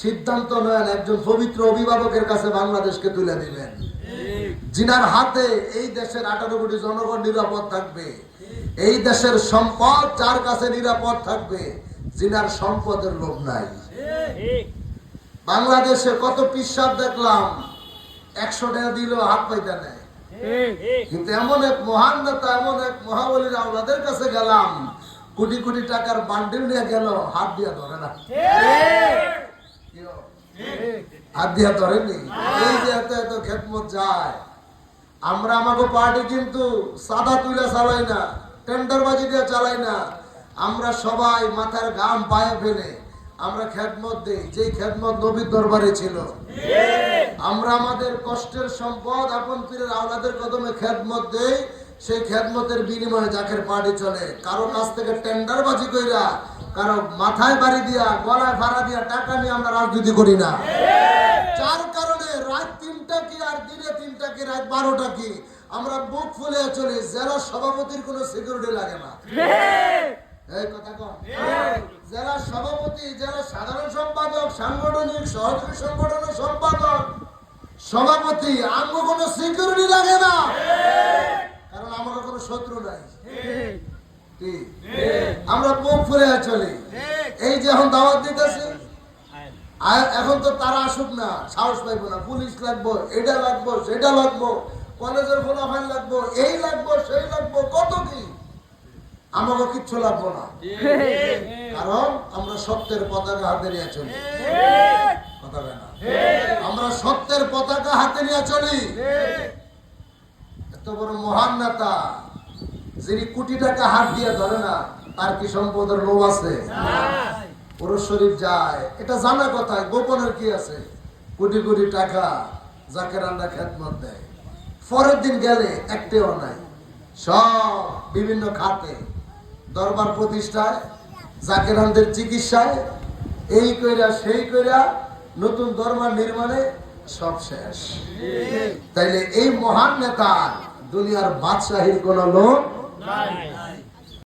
সিদ্ধান্ত নেন একজন পবিত্র অভিভাবকের কাছে বাংলাদেশকে তুলে দিবেন। জিনার হাতে এই দেশের আঠারো কোটি জনগণ নিরাপদ থাকবে। এই দেশের সম্পদ যার কাছে নিরাপদ থাকবে জিনার সম্পদের লোভ নাই। বাংলাদেশে কত পিসাব দেখলাম, একশো টাকা দিল হাত পাইতে নেয়। কিন্তু এমন এক মহান নেতা, এমন এক মহাবলীর আওলাদের কাছে গেলাম, কোটি কোটি টাকার বান্ডিল নিয়ে গেল, হাত দিয়া ধরে না? হাত দিয়া ধরেনি? এই যে এত এত যায়। আমরা আমাকে পার্টি কিন্তু সাদা চালাই না টেন্ডার বাজি দিয়ে চালাই না। আমরা সবাই মাথার গাম পায়ে ফেলে আমরা খেদমত দেই, যেই খেদমত নবীর দরবারে ছিল। আমরা আমাদের কষ্টের সম্পদ আপন পীরের আওলাদের কদমে খেদমত দেই, সেই খেদমতের বিনিময়ে জাকের পার্টি চলে। কারও কাছ থেকে টেন্ডার বাজি কইরা কারও মাথায় বাড়ি দিয়া, গলায় ভাড়া দিয়া টাকা নিয়ে আমরা রাজনীতি করি না। যার কারণে রাত তিনটা কি আর দিনে তিনটা কি, রাত বারোটা কি, আমরা বুক ফুলে চলি, জেলা সভাপতির কোনো সিকিউরিটি লাগে না। এই কথা কন। জেলা সভাপতি, জেলা সাধারণ সম্পাদক, সাংগঠনিক, সহযোগী সংগঠনের সম্পাদক, সভাপতি আমার কোনো সিকিউরিটি লাগে না। কারণ আমার কোনো শত্রু নাই। আমরা বুক ফুলে চলি। এই যে এখন দাওয়াত দিতেছি, আর এখন তো তারা আসুক না, সাহস পাইবো না। পুলিশ লাগবো, এটা লাগবো, সেটা লাগবো, কলেজের ফলাফল লাগবো, এই লাগবো, সেই লাগবো, কত কি? আমাকে কিচ্ছু লাগবো না। কারণ আমরা সত্যের পতাকা হাতে নিয়ে চলি। আমরা সত্যের পতাকা হাতে নিয়ে চলি। এত বড় মহান নেতা, যিনি কোটি টাকা হাত দিয়ে ধরে না তার কি সম্পদের লোভ আছে? পুরুষ শরীফ যায়। এটা জানা কথা গোপনের কি আছে? কোটি কোটি টাকা যাকে রান্না খেদমত দেয়। পরের দিন গেলে একটিও নাই। সব বিভিন্ন খাতে দরবার প্রতিষ্ঠায় জাকেরানদের চিকিৎসায় এই কইরা সেই কইরা নতুন দরবার নির্মাণে সব শেষ। তাইলে এই মহান নেতা দুনিয়ার বাদশাহীর কোন লোক